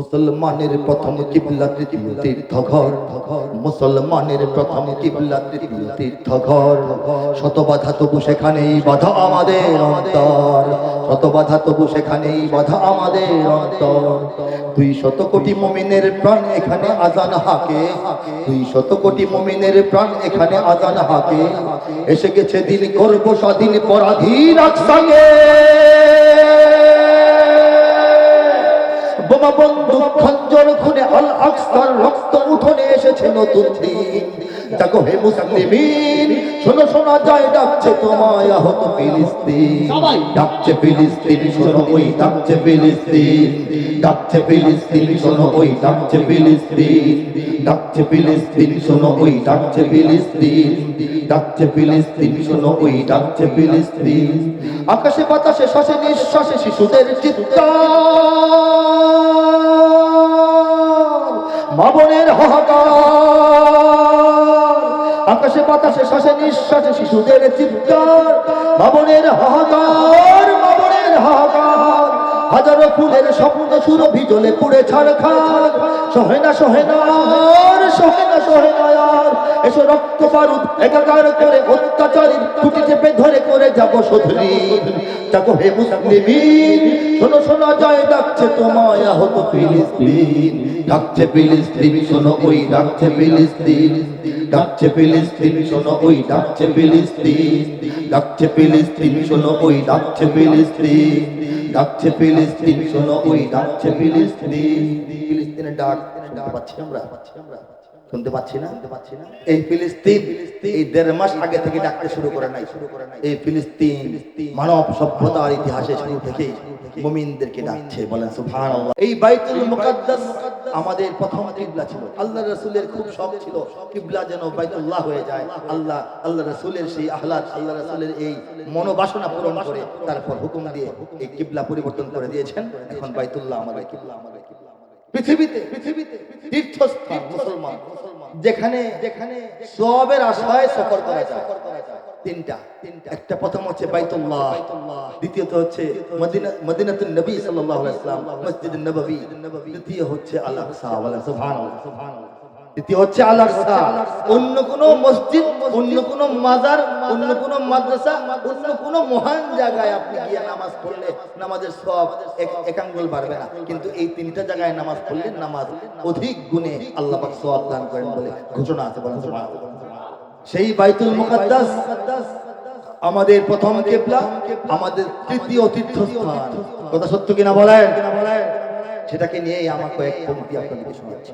মুসলমানের প্রথম কিবলা তীর্থঘর, মুসলমানের প্রথম কিবলা তীর্থঘর। শত বাধা তবু সেখানেই বাধা আমাদের অন্তর। শত বাধা তবু সেখানেই বাধা আমাদের অন্তর। দুই শত কোটি মুমিনের প্রাণ এখানে আজান হাকে। দুই শত কোটি মুমিনের প্রাণ এখানে আজান হাকে। এসে গেছে দিন করব স্বাধীন পরাধীন আকসাকে বোমা বন্ধু খঞ্জর খুনে আল আকসার রক্ত উঠোনে এসেছে নতুন দিন। দেখো হে মুসলিমিন শোনো শোনা যায় ডাকছে তোমায় আহত ফিলিস্তিন। ডাকছে ফিলিস্তিন শোনো ওই ডাকছে ফিলিস্তিন। ডাকছে ফিলিস্তিন শোনো ওই ডাকছে ফিলিস্তিন। ডাকছে ফিলিস্তিন শোনো ওই ডাকছে ফিলিস্তিন। ডাকছে ফিলিস্তিন শোনো ওই ডাকছে ফিলিস্তিন। আকাশে বাতাসে শ্বাসে নিঃশ্বাসে শিশুদের চিৎকার মাবনের হাহাকার আকাশে বাতাসে শ্বাসে নিঃশ্বাসে শিশুদের চিৎকার ভবনের হাহাকার ভবনের হাহাকার। হাজারো ফুলের স্বপ্ন সুরভি জলে পুড়ে ছাড়খার। সহে না সহে না এসো রক্ত বারুদ একাকার করে অত্যাচারী টুটি চেপে ধরে করে যাব শোধরি যাব হে মুসলিমিন, শোনো শোনো, জয় ডাকছে তোমায় আহত ফিলিস্তিন। ডাকছে ফিলিস্তিন, শোনো, ওই ডাকছে ফিলিস্তিন। ডাকছে ফিলিস্তিন, শোনো, ওই ডাকছে ফিলিস্তিন। ডাকছে ফিলিস্তিন, শোনো, ওই ডাকছে ফিলিস্তিন। ডাকছে ফিলিস্তিন, শোনো, ওই ডাকছে ফিলিস্তিন। ফিলিস্তিনের ডাক শুনতে পাচ্ছি আমরা? শুনতে পাচ্ছি না? এই ফিলিস্তিন এই দেড় মাস আগে থেকে ডাকতে শুরু করে নাই। শুরু করে নাই। এই ফিলিস্তিন মানব সভ্যতার ইতিহাসে শুরু থেকে মুমিনদেরকে ডাকছে বলেন সুবহানাল্লাহ। এই বাইতুল মুকাদ্দাস আমাদের প্রথম কিবলা ছিল। আল্লাহ রাসূলের খুব শখ ছিল কিবলা যেন বাইতুল্লাহ হয়ে যায়। আল্লাহ আল্লাহ রাসূলের সেই আহলাদ আল্লাহ রাসূলের এই মনোবাসনা পূরণ করে তারপর হুকুম দিয়ে এই কিবলা পরিবর্তন করে দিয়েছেন। এখন বাইতুল্লাহ আমাদের কিবলা আমাদের কিবলা। পৃথিবীতে পৃথিবীতে তীর্থস্থান মুসলমান। যেখানে যেখানে সবের আশায় সফর করা যায়। তিনটা। একটা প্রথম হচ্ছে বাইতুল্লাহ। দ্বিতীয়ত হচ্ছে মদিনা মদিনাতুন নবী সাল্লাল্লাহু আলাইহি ওয়াসাল্লাম, মসজিদুন নববী। তৃতীয় হচ্ছে আল আকসা। ওয়ালা সুবহানাল্লাহ সুবহানাল্লাহ। সেই বাইতুল মুকাদ্দাস আমাদের প্রথম কেবলা, আমাদের তৃতীয় তীর্থস্থান। কথা সত্য কিনা বলেন? সেটাকে নিয়েই আপনাদেরকে শোনাচ্ছি।